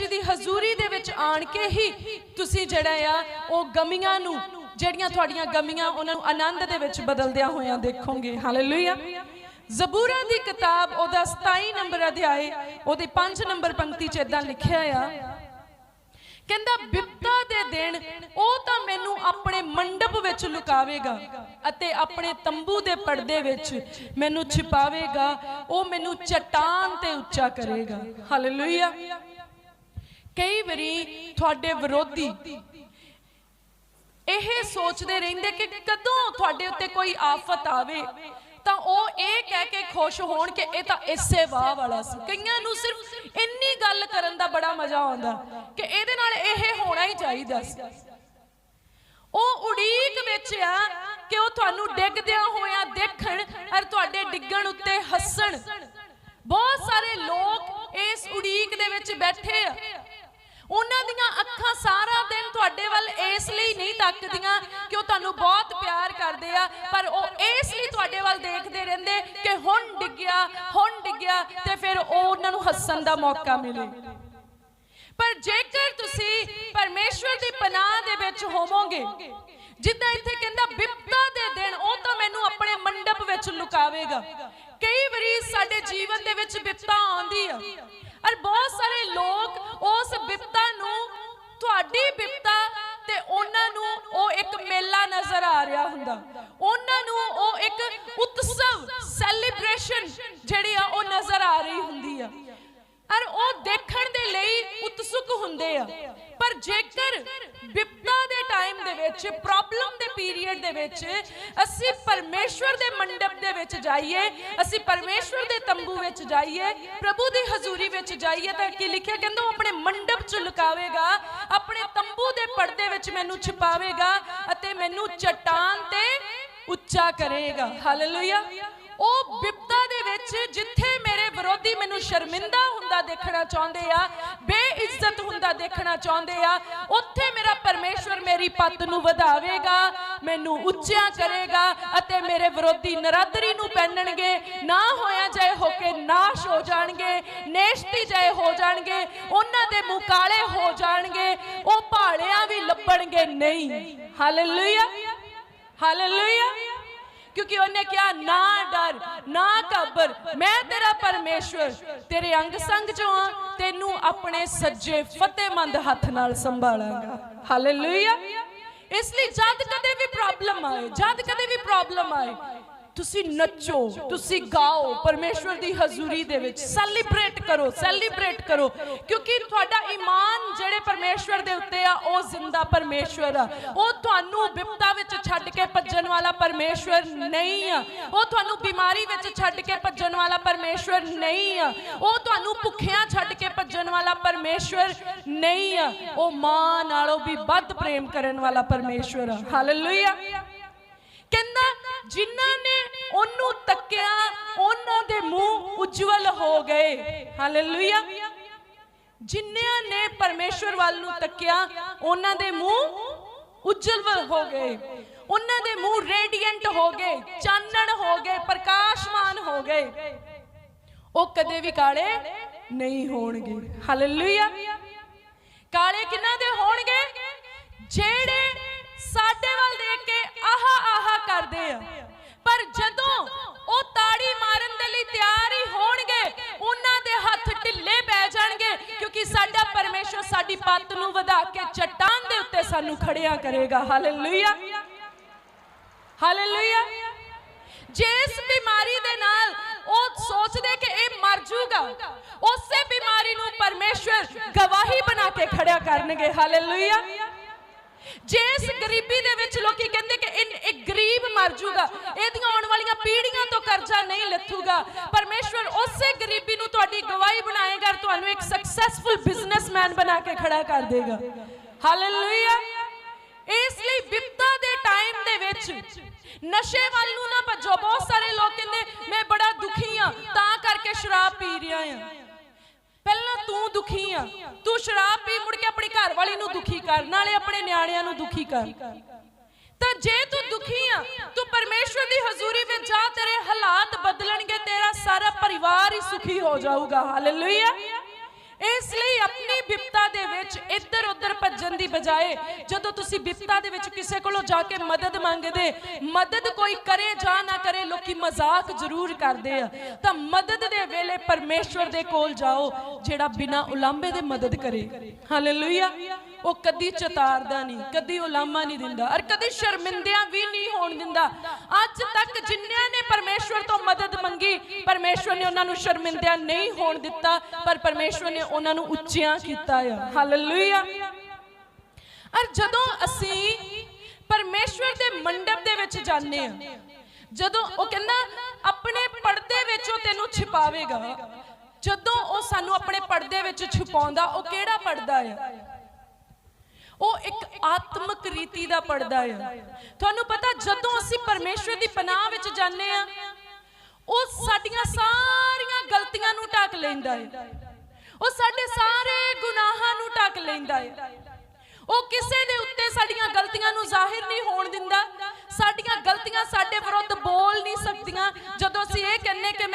ਜੀ ਦੀ ਹਜ਼ੂਰੀ ਦੇ ਵਿੱਚ ਆਣ ਕੇ ਹੀ ਤੁਸੀਂ ਜਿਹੜਾ ਆ, ਉਹ ਗਮੀਆਂ ਨੂੰ, ਜਿਹੜੀਆਂ ਤੁਹਾਡੀਆਂ ਗਮੀਆਂ ਉਹਨਾਂ ਨੂੰ ਆਨੰਦ ਦੇ ਵਿੱਚ ਬਦਲਦਿਆਂ ਹੋਇਆਂ ਦੇਖੋਗੇ। ਹਾਲੇਲੂਇਆ ਜ਼ਬੂਰਾਂ ਦੀ ਕਿਤਾਬ ਉਹਦਾ 27 ਨੰਬਰ ਅਧਿਆਏ, ਉਹਦੇ 5 ਨੰਬਰ ਪੰਕਤੀ 'ਚ ਇਦਾਂ ਲਿਖਿਆ ਆ। ਕਹਿੰਦਾ, ਬਿਪਤਾ ਦੇ ਦਿਨ ਉਹ ਤਾਂ ਮੈਨੂੰ ਆਪਣੇ ਮੰਡਪ ਵਿੱਚ ਲੁਕਾਵੇਗਾ ਅਤੇ ਆਪਣੇ ਤੰਬੂ ਦੇ ਪਰਦੇ ਵਿੱਚ ਮੈਨੂੰ ਛਿਪਾਵੇਗਾ, ਉਹ ਮੈਨੂੰ ਚਟਾਨ ਤੇ ਉੱਚਾ ਕਰੇਗਾ। ਹਾਲੇਲੂਇਆ ਕਈ ਵਾਰੀ ਤੁਹਾਡੇ ਵਿਰੋਧੀ ਇਹ ਸੋਚਦੇ ਰਹਿੰਦੇ ਕਿ ਕਦੋਂ ਤੁਹਾਡੇ ਉੱਤੇ ਕੋਈ ਆਫਤ ਆਵੇ, ਤਾਂ ਉਹ ਇਹ ਕਹਿ ਕੇ ਖੁਸ਼ ਹੋਣ ਕਿ ਇਹ ਤਾਂ ਇਸੇ ਵਾਹ ਵਾਲਾ ਸੀ। ਕਈਆਂ ਨੂੰ ਸਿਰਫ ਇੰਨੀ ਗੱਲ ਕਰਨ ਦਾ ਬੜਾ ਮਜ਼ਾ ਆਉਂਦਾ ਕਿ ਇਹਦੇ ਨਾਲ ਇਹ ਹੋਣਾ ਹੀ ਚਾਹੀਦਾ ਸੀ। ਉਹ ਉਡੀਕ ਵਿੱਚ ਆ ਕਿ ਉਹ ਤੁਹਾਨੂੰ ਡਿੱਗਦਿਆਂ ਹੋਇਆ ਦੇਖਣ ਔਰ ਤੁਹਾਡੇ ਡਿੱਗਣ ਉੱਤੇ ਹੱਸਣ। ਬਹੁਤ ਸਾਰੇ ਲੋਕ ਇਸ ਉਡੀਕ ਦੇ ਵਿੱਚ ਬੈਠੇ ਆ। ਇਸ ਲਈ ਨਹੀਂ ਤੱਕਦੀਆਂ ਕਿ ਉਹ ਤੁਹਾਨੂੰ ਬਹੁਤ ਪਿਆਰ ਕਰਦੇ ਆ, ਪਰ ਉਹ ਇਸ ਲਈ ਤੁਹਾਡੇ ਵੱਲ ਦੇਖਦੇ ਰਹਿੰਦੇ ਕਿ ਹੁਣ ਡਿੱਗਿਆ ਹੁਣ ਡਿੱਗਿਆ ਤੇ ਫਿਰ ਉਹ ਉਹਨਾਂ ਨੂੰ ਹੱਸਣ ਦਾ ਮੌਕਾ ਮਿਲੇ। ਪਰ ਜੇਕਰ ਤੁਸੀਂ ਪਰਮੇਸ਼ਵਰ ਦੀ ਪਨਾਹ ਦੇ ਵਿੱਚ ਹੋਵੋਗੇ, ਜਿੱਦਾਂ ਇੱਥੇ ਕਹਿੰਦਾ ਬਿਪਤਾ ਦੇ ਦਿਨ, ਉਹ ਤਾਂ ਮੈਨੂੰ ਆਪਣੇ ਮੰਡਪ ਵਿੱਚ ਲੁਕਾਵੇਗਾ। ਕਈ ਵਾਰੀ ਸਾਡੇ ਜੀਵਨ ਦੇ ਵਿੱਚ ਬਿਪਤਾ ਆਉਂਦੀ ਆ, ਔਰ ਬਹੁਤ ਸਾਰੇ ਲੋਕ ਉਸ ਬਿਪਤਾ ਨੂੰ ਤੁਹਾਡੀ ਨਜ਼ਰ ਆ ਰਿਹਾ ਹੁੰਦਾ। ਉਹਨਾਂ ਨੂੰ ਉਹ ਇੱਕ ਉਤਸਵ ਸੈਲੀਬ੍ਰੇਸ਼ਨ ਜਿਹੜੀ ਆ, ਉਹ ਨਜ਼ਰ ਆ ਰਹੀ ਹੁੰਦੀ ਆ। ਔਰ ਉਹ ਦੇਖਣ ਦੇ ਲਈ ਉਤਸੁਕ ਹੁੰਦੇ ਆ। ਪਰ ਜੇਕਰ ਵਿਪਤਾ ਦੇ ਟਾਈਮ ਦੇ ਵਿੱਚ ਪ੍ਰੋਬਲਮ ਦੇ ਪੀਰੀਅਡ ਦੇ ਵਿੱਚ ਅਸੀਂ ਪਰਮੇਸ਼ਵਰ ਦੇ ਮੰਡਪ ਦੇ ਵਿੱਚ ਜਾਈਏ, ਅਸੀਂ ਪਰਮੇਸ਼ਵਰ ਦੇ ਤੰਬੂ ਵਿੱਚ ਜਾਈਏ, ਪ੍ਰਭੂ ਦੀ ਹਜ਼ੂਰੀ ਵਿੱਚ ਜਾਈਏ, ਤਾਂ ਕੀ ਲਿਖਿਆ ਕਹਿੰਦਾ ਉਹ ਆਪਣੇ ਮੰਡਪ ਚ ਲੁਕਾਵੇਗਾ ਪਰਦੇ ਵਿੱਚ ਮੈਨੂੰ ਛਿਪਾਵੇਗਾ ਅਤੇ ਮੈਨੂੰ ਚਟਾਨ ਤੇ ਉੱਚਾ ਕਰੇਗਾ। ਹਾਲੇਲੂਇਆ ਉਹ ਬਿਪਤਾ ਦੇ ਵਿੱਚ ਜਿੱਥੇ ਮੇਰੇ ਵਿਰੋਧੀ ਮੈਨੂੰ ਸ਼ਰਮਿੰਦਾ ਹੁੰਦਾ ਦੇਖਣਾ ਚਾਹੁੰਦੇ ਆ, ਬੇਇੱਜ਼ਤ ਹੁੰਦਾ ਦੇਖਣਾ ਚਾਹੁੰਦੇ ਆ, ਉੱਥੇ ਮੇਰਾ ਪਰਮੇਸ਼ਵਰ ਮੇਰੀ ਪੱਤ ਨੂੰ ਵਧਾਵੇਗਾ, ਮੈਨੂੰ ਉੱਚਾ ਕਰੇਗਾ ਅਤੇ ਮੇਰੇ ਵਿਰੋਧੀ ਨਰਾਦਰੀ ਨੂੰ ਪਹਿਨਣਗੇ ਨਾ ਹੋਇਆ ਜਾਏ ਹੋ ਕੇ ਨਾਸ਼ ਹੋ ਜਾਣਗੇ, ਨੇਸ਼ਤੀ ਜਾਏ ਹੋ ਜਾਣਗੇ, ਉਹਨਾਂ ਦੇ ਮੁਕਾਲੇ ਹੋ ਜਾਣਗੇ, ਉਹ ਭਾਲੇ ਵੀ ਲੱਭਣਗੇ ਨਹੀਂ। ਹਾਲੇਲੂਇਆ ਹਾਲੇਲੂਇਆ ਕਿਉਂਕਿ ਉਹਨੇ ਕਿਹਾ, ਨਾ ਡਰ, ਨਾ ਘਬਰ, ਮੈਂ ਤੇਰਾ ਪਰਮੇਸ਼ਵਰ, ਤੇਰੇ ਅੰਗ ਸੰਗ ਚੋਂ ਆ, ਤੈਨੂੰ ਆਪਣੇ ਸੱਜੇ ਫਤਿਹਮੰਦ ਹੱਥ ਨਾਲ ਸੰਭਾਲਾਂਗਾ। ਹਾਲੇਲੂਇਆ ਇਸ ਲਈ ਜਦ ਕਦੇ ਵੀ ਪ੍ਰੋਬਲਮ ਆਏ, ਜਦ ਕਦੇ ਵੀ ਪ੍ਰੋਬਲਮ ਆਏ ਤੁਸੀਂ ਨੱਚੋ, ਤੁਸੀਂ ਗਾਓ, ਪਰਮੇਸ਼ਵਰ ਦੀ ਹਜ਼ੂਰੀ ਦੇ ਵਿੱਚ ਸੈਲੀਬ੍ਰੇਟ ਕਰੋ ਸੈਲੀਬ੍ਰੇਟ ਕਰੋ। ਕਿਉਂਕਿ ਤੁਹਾਡਾ ਈਮਾਨ ਜਿਹੜੇ ਪਰਮੇਸ਼ਵਰ ਦੇ ਉੱਤੇ ਆ, ਉਹ ਜ਼ਿੰਦਾ ਪਰਮੇਸ਼ਵਰ ਆ। ਉਹ ਤੁਹਾਨੂੰ ਵਿਪਤਾ ਵਿੱਚ ਛੱਡ ਕੇ ਭੱਜਣ ਵਾਲਾ ਪਰਮੇਸ਼ਵਰ ਨਹੀਂ ਆ। ਉਹ ਤੁਹਾਨੂੰ ਬਿਮਾਰੀ ਵਿੱਚ ਛੱਡ ਕੇ ਭੱਜਣ ਵਾਲਾ ਪਰਮੇਸ਼ਵਰ ਨਹੀਂ ਆ। ਉਹ ਤੁਹਾਨੂੰ ਭੁੱਖਿਆਂ ਛੱਡ ਕੇ ਭੱਜਣ ਵਾਲਾ ਪਰਮੇਸ਼ਵਰ ਨਹੀਂ ਆ। ਉਹ ਮਾਂ ਨਾਲੋਂ ਵੀ ਵੱਧ ਪ੍ਰੇਮ ਕਰਨ ਵਾਲਾ ਪਰਮੇਸ਼ਵਰ ਆ। ਹਾਲੇਲੂਇਆ ਕਹਿੰਦਾ, ਜਿਨ੍ਹਾਂ ਨੇ ਉਹਨੂੰ ਤੱਕਿਆ, ਉਹਨਾਂ ਦੇ ਮੂੰਹ ਉਜਵਲ ਹੋ ਗਏ। ਹਾਲੇਲੂਇਆ ਜਿਨ੍ਹਾਂ ਨੇ ਪਰਮੇਸ਼ਵਰ ਵੱਲ ਨੂੰ ਤੱਕਿਆ, ਉਹਨਾਂ ਦੇ ਮੂੰਹ ਉਜਵਲ ਹੋ ਗਏ। ਉਹਨਾਂ ਦੇ ਮੂੰਹ ਰੇਡੀਐਂਟ ਹੋ ਗਏ, ਚਾਨਣ ਹੋ ਗਏ, ਪ੍ਰਕਾਸ਼ਮਾਨ ਹੋ ਗਏ। ਉਹ ਕਦੇ ਵੀ ਕਾਲੇ ਨਹੀਂ ਹੋਣਗੇ। ਹਾਲੇਲੂਇਆ ਕਾਲੇ ਕਿਹਨਾਂ ਦੇ ਹੋਣਗੇ? ਜਿਹੜੇ ਸਾਡਾ ਪਰਮੇਸ਼ਰ ਸਾਡੀ ਪੱਤ ਨੂੰ ਵਧਾ ਕੇ ਚਟਾਨ ਦੇ ਉੱਤੇ ਸਾਨੂੰ ਖੜਿਆ ਕਰੇਗਾ। ਹਾਲੇਲੂਇਆ ਹਾਲੇਲੂਇਆ ਜਿਸ ਬਿਮਾਰੀ ਦੇ ਨਾਲ ਉਹ ਸੋਚਦੇ ਕਿ ਇਹ ਮਰ ਜਾਊਗਾ ਉਸੇ ਬਿਮਾਰੀ ਨੂੰ ਪਰਮੇਸ਼ਰ ਗਵਾਹੀ ਬਣਾ ਕੇ ਖੜਿਆ ਕਰਨਗੇ। ਹਾਲੇਲੂਇਆ ਜਿਸ ਗਰੀਬੀ ਦੇ ਵਿੱਚ ਲੋਕੀ ਕਹਿੰਦੇ ਕਿ ਗਰੀਬ ਮਰ ਜਾਊਗਾ ਇਹਦੀਆਂ ਆਉਣ ਵਾਲੀਆਂ ਪੀੜ੍ਹੀਆਂ ਤੋਂ ਕਰਜ਼ਾ ਨਹੀਂ ਲੱਥੂਗਾ। ਪਰਮੇਸ਼ਵਰ ਉਸੇ ਗਰੀਬੀ ਨੂੰ ਤੁਹਾਡੀ ਗਵਾਹੀ ਬਣਾਏਗਾ ਤੁਹਾਨੂੰ ਇੱਕ ਸਕਸੈਸਫੁਲ ਬਿਜ਼ਨਸਮੈਨ ਬਣਾ ਕੇ ਖੜਾ ਕਰ ਦੇਗਾ। ਹਾਲੇਲੂਇਆ ਇਸ ਲਈ ਬਿਪਤਾ ਦੇ ਟਾਈਮ ਦੇ ਵਿੱਚ ਨਸ਼ੇ ਵੱਲ ਨੂੰ ਨਾ ਭੱਜੋ। ਬਹੁਤ ਸਾਰੇ ਲੋਕ ਕਹਿੰਦੇ, ਮੈਂ ਬੜਾ ਦੁਖੀ ਆ, ਤਾਂ ਕਰਕੇ ਸ਼ਰਾਬ ਪੀ ਰਿਹਾ ਆ। ਪਹਿਲਾਂ ਤੂੰ ਦੁਖੀ ਆ। ਤੂੰ ਸ਼ਰਾਬ ਪੀ, ਮੁੜ ਕੇ ਆਪਣੀ ਘਰ ਵਾਲੀ ਨੂੰ ਦੁਖੀ ਕਰ, ਨਾਲੇ ਆਪਣੇ ਨਿਆਣਿਆਂ ਨੂੰ ਦੁਖੀ ਕਰ। ਤਾਂ ਜੇ ਤੂੰ ਦੁਖੀ ਆ, ਤੂੰ ਪਰਮੇਸ਼ਵਰ ਦੀ ਹਜ਼ੂਰੀ ਵਿੱਚ ਜਾ, ਤੇਰੇ ਹਾਲਾਤ ਬਦਲਣਗੇ, ਤੇਰਾ ਸਾਰਾ ਪਰਿਵਾਰ ਹੀ ਸੁਖੀ ਹੋ ਜਾਊਗਾ। ਹਾਲੇਲੂਇਆ ਇਸ ਲਈ ਆਪਣੀ ਬਿਪਤਾ ਦੇ ਵਿੱਚ ਇੱਧਰ ਉੱਧਰ ਭੱਜਣ ਦੀ ਬਜਾਏ, ਜਦੋਂ ਤੁਸੀਂ ਬਿਪਤਾ ਦੇ ਵਿੱਚ ਕਿਸੇ ਕੋਲੋਂ ਜਾ ਕੇ ਮਦਦ ਮੰਗਦੇ, ਮਦਦ ਕੋਈ ਕਰੇ ਜਾਂ ਨਾ ਕਰੇ, ਲੋਕੀ ਮਜ਼ਾਕ ਜ਼ਰੂਰ ਕਰਦੇ ਆ। ਤਾਂ ਮਦਦ ਦੇ ਵੇਲੇ ਪਰਮੇਸ਼ਵਰ ਦੇ ਕੋਲ ਜਾਓ, ਜਿਹੜਾ ਬਿਨਾਂ ਉਲਾਂਭੇ ਦੇ ਮਦਦ ਕਰੇ। ਹਾਲੇਲੂਇਆ ਉਹ ਕਦੀ ਚਤਾਰਦਾ ਨਹੀਂ, ਕਦੀ ਉਲਾਮਾ ਨਹੀਂ ਦਿੰਦਾ ਔਰ ਕਦੀ ਸ਼ਰਮਿੰਦਿਆਂ ਵੀ ਨਹੀਂ ਹੋਣ ਦਿੰਦਾ। ਅੱਜ ਤੱਕ ਜਿੰਨਿਆਂ ਨੇ ਪਰਮੇਸ਼ਵਰ ਤੋਂ ਮਦਦ ਮੰਗੀ, ਪਰਮੇਸ਼ਵਰ ਨੇ ਉਹਨਾਂ ਨੂੰ ਸ਼ਰਮਿੰਦਿਆਂ ਨਹੀਂ ਹੋਣ ਦਿੱਤਾ, ਪਰ ਪਰਮੇਸ਼ਵਰ ਨੇ ਉਹਨਾਂ ਨੂੰ ਉੱਚਿਆਂ ਕੀਤਾ ਆ। ਹਾਲੇਲੂਇਆ ਔਰ ਜਦੋਂ ਅਸੀਂ ਪਰਮੇਸ਼ਵਰ ਦੇ ਮੰਡਪ ਦੇ ਵਿੱਚ ਜਾਂਦੇ ਆ ਜਦੋਂ ਉਹ ਕਹਿੰਦਾ, ਆਪਣੇ ਪਰਦੇ ਵਿੱਚ ਉਹ ਤੈਨੂੰ ਛਿਪਾਵੇਗਾ। ਜਦੋਂ ਉਹ ਸਾਨੂੰ ਆਪਣੇ ਪਰਦੇ ਵਿੱਚ ਛੁਪਾਉਂਦਾ, ਉਹ ਕਿਹੜਾ ਪਰਦਾ ਆ? ਉਹ ਇੱਕ ਆਤਮਿਕ ਰੀਤੀ ਦਾ ਪਰਦਾ ਆ। ਤੁਹਾਨੂੰ ਪਤਾ, ਜਦੋਂ ਅਸੀਂ ਪਰਮੇਸ਼ਵਰ ਦੀ ਪਨਾਹ ਵਿੱਚ ਜਾਂਦੇ ਆ, ਉਹ ਸਾਡੀਆਂ ਸਾਰੀਆਂ ਗਲਤੀਆਂ ਨੂੰ ਢੱਕ ਲੈਂਦਾ ਹੈ ਉਹ ਸਾਡੇ ਸਾਰੇ ਗੁਨਾਹਾਂ ਨੂੰ ਢੱਕ ਲੈਂਦਾ ਹੈ ਉਹ ਕਿਸੇ ਦੇ ਉੱਤੇ ਸਾਡੀਆਂ ਗਲਤੀਆਂ ਨੂੰ ਜ਼ਾਹਿਰ ਨਹੀਂ ਹੋਣ ਦਿੰਦਾ। ਸਾਡੀਆਂ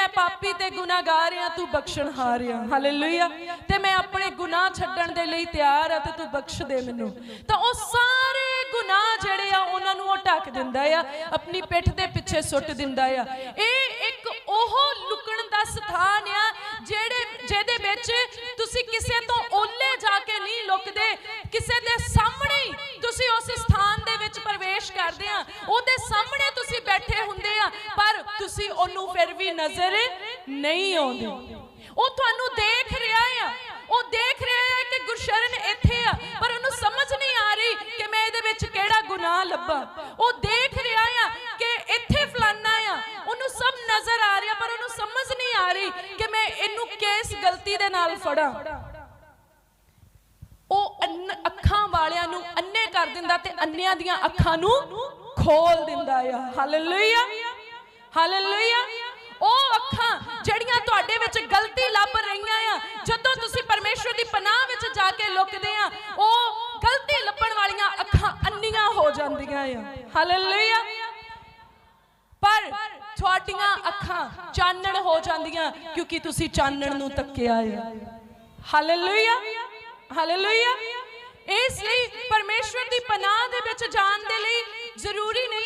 ਮੈਂ ਪਾਪੀ ਤੇ ਗੁਨਾਹਗਾਰ ਆ ਤੂੰ ਬਖਸ਼ਣਹਾਰ ਆ ਹਾਲੇਲੂਇਆ ਤੇ ਮੈਂ ਆਪਣੇ ਗੁਨਾਹ ਛੱਡਣ ਦੇ ਲਈ ਤਿਆਰ ਆ ਤੇ ਤੂੰ ਬਖਸ਼ ਦੇ ਮੈਨੂੰ। ਤਾਂ ਉਹ ਸਾਰੇ ਗੁਨਾਹ ਜਿਹੜੇ ਆ, ਉਹਨਾਂ ਨੂੰ ਉਹ ਢੱਕ ਦਿੰਦਾ ਆ, ਆਪਣੀ ਪਿੱਠ ਦੇ ਪਿੱਛੇ ਸੁੱਟ ਦਿੰਦਾ ਆ। ਇਹ ਇੱਕ ਉਹ ਲੁਕਣ ਦਾ ਸਥਾਨ ਆ, ਜਿਹੜੇ, ਜਿਹਦੇ ਵਿੱਚ ਤੁਸੀਂ ਕਿਸੇ ਤੋਂ ਓਲੇ ਜਾ ਕੇ ਨਹੀਂ ਲੁਕਦੇ, ਕਿਸੇ ਦੇ ਸਾਹਮਣੇ ਤੁਸੀਂ ਉਸ ਸਥਾਨ ਦੇ ਵਿੱਚ ਪ੍ਰਵੇਸ਼ ਕਰਦੇ ਆ। ਉਹਦੇ ਸਾਹਮਣੇ ਤੁਸੀਂ ਬੈਠੇ ਹੁੰਦੇ ਆ ਪਰ ਤੁਸੀਂ ਉਹਨੂੰ ਫਿਰ ਵੀ ਨਜ਼ਰ ਨਹੀਂ ਆਉਂਦੇ। ਉਹ ਤੁਹਾਨੂੰ ਦੇਖ ਰਿਹਾ ਆ। ਉਹ ਦੇਖ ਰਿਹਾ ਹੈ ਕਿ ਗੁਰਸ਼ਰਨ ਇੱਥੇ ਆ, ਪਰ ਉਹਨੂੰ ਸਮਝ ਨਹੀਂ ਆ ਰਹੀ ਕਿ ਮੈਂ ਇਹਦੇ ਵਿੱਚ ਕਿਹੜਾ ਗੁਨਾਹ ਲੱਭਾਂ। ਉਹ ਦੇਖ ਰਿਹਾ ਆ ਕਿ ਇੱਥੇ ਫਲਾਨਾ ਆ। ਉਹਨੂੰ ਸਭ ਨਜ਼ਰ ਆ ਰਿਹਾ, ਪਰ ਉਹਨੂੰ ਸਮਝ ਨਹੀਂ ਆ ਰਹੀ ਕਿ ਮੈਂ ਇਹਨੂੰ ਕਿਸ ਗਲਤੀ ਦੇ ਨਾਲ ਫੜਾਂ। ਉਹ ਅੰਨ, ਅੱਖਾਂ ਵਾਲਿਆਂ ਨੂੰ ਅੰਨੇ ਕਰ ਦਿੰਦਾ ਤੇ ਅੰਨਿਆਂ ਦੀਆਂ ਅੱਖਾਂ ਨੂੰ ਖੋਲ ਦਿੰਦਾ ਆ। ਹਾਲੇਲੂਇਆ ਹਾਲੇਲੂਇਆ ਉਹ ਅੱਖਾਂ ਜਿਹੜੀਆਂ ਤੁਹਾਡੇ ਵਿੱਚ ਗਲਤੀ ਲੱਭ ਰਹੀਆਂ ਆ, ਜਦੋਂ ਤੁਸੀਂ ਪਰਮੇਸ਼ਵਰ ਦੀ ਪਨਾਹ ਵਿੱਚ ਜਾ ਕੇ ਲੁਕਦੇ ਆ, ਉਹ ਗਲਤੀ ਲੱਭਣ ਵਾਲੀਆਂ ਅੱਖਾਂ ਅੰਨੀਆਂ ਹੋ ਜਾਂਦੀਆਂ ਆ। ਹਾਲੇਲੂਇਆ ਪਰ ਤੁਹਾਡੀਆਂ ਅੱਖਾਂ ਚਾਨਣ ਹੋ ਜਾਂਦੀਆਂ ਕਿਉਂਕਿ ਤੁਸੀਂ ਚਾਨਣ ਨੂੰ ਤੱਕਿਆ ਆ। ਹਾਲੇਲੂਇਆ ਹਾਲੇਲੂਇਆ ਇਸ ਲਈ ਪਰਮੇਸ਼ਵਰ ਦੀ ਪਨਾਹ ਦੇ ਵਿੱਚ ਜਾਣ ਦੇ ਲਈ ਜ਼ਰੂਰੀ ਨਹੀਂ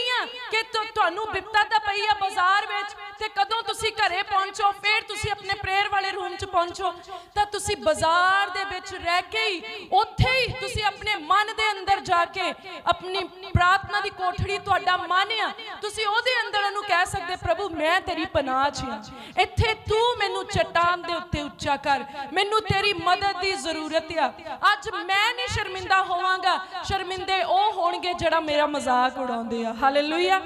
ਕਿ ਤੁਹਾਨੂੰ ਬਿਪਤਾ ਤਾਂ ਪਈ ਆ ਬਾਜ਼ਾਰ ਵਿੱਚ ਤੇ ਕਦੋਂ ਤੁਸੀਂ ਘਰੇ ਪਹੁੰਚੋ, ਫਿਰ ਤੁਸੀਂ ਆਪਣੇ ਪ੍ਰੇਅਰ ਵਾਲੇ ਰੂਮ 'ਚ ਪਹੁੰਚੋ, ਤਾਂ ਤੁਸੀਂ ਬਾਜ਼ਾਰ ਦੇ ਵਿੱਚ ਰਹਿ ਕੇ ਹੀ ਉੱਥੇ ਹੀ ਤੁਸੀਂ ਆਪਣੇ ਮਨ ਦੇ ਅੰਦਰ ਜਾ ਕੇ ਆਪਣੀ ਪ੍ਰਾਰਥਨਾ ਦੀ ਕੋਠੜੀ ਤੁਹਾਡਾ ਮਨ ਆ ਤੁਸੀਂ ਉਹਦੇ ਅੰਦਰ ਕਹਿ ਸਕਦੇ, ਪ੍ਰਭੂ, ਮੈਂ ਤੇਰੀ ਪਨਾਹ 'ਚ ਆ ਇੱਥੇ ਤੂੰ ਮੈਨੂੰ ਚਟਾਨ ਦੇ ਉੱਤੇ ਉੱਚਾ ਕਰ। ਮੈਨੂੰ ਤੇਰੀ ਮਦਦ ਦੀ ਜ਼ਰੂਰਤ ਆ। ਅੱਜ ਮੈਂ ਨਹੀਂ ਸ਼ਰਮਿੰਦਾ ਹੋਵਾਂਗਾ। ਸ਼ਰਮਿੰਦੇ ਉਹ ਹੋਣਗੇ ਜਿਹੜਾ ਮੇਰਾ ਮਜ਼ਾਕ ਉਡਾਉਂਦੇ ਆ। ਹਾਲੇਲੂਇਆ